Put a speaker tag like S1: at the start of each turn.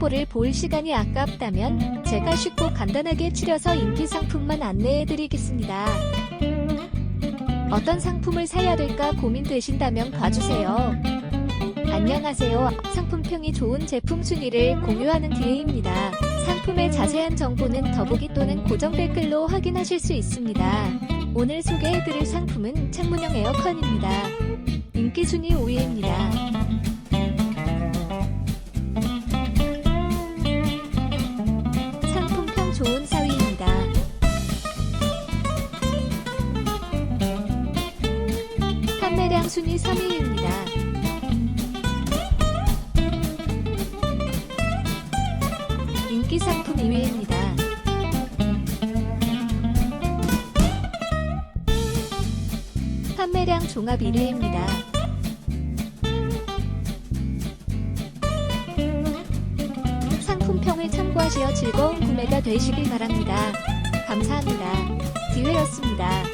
S1: 홍보를 볼 시간이 아깝다면 제가 쉽고 간단하게 추려서 인기 상품만 안내해드리겠습니다. 어떤 상품을 사야 될까 고민되신다면 봐주세요. 안녕하세요. 상품평이 좋은 제품 순위를 공유하는 기회입니다. 상품의 자세한 정보는 더보기 또는 고정 댓글로 확인하실 수 있습니다. 오늘 소개해드릴 상품은 창문형 에어컨입니다. 인기 순위 5위입니다. 좋은 4위입니다. 판매량 순위 3위입니다. 인기 상품 2위입니다. 판매량 종합 1위입니다. 상품평을 참고하시어 즐거운 구매가 되시길 바랍니다. 감사합니다. 기회였습니다.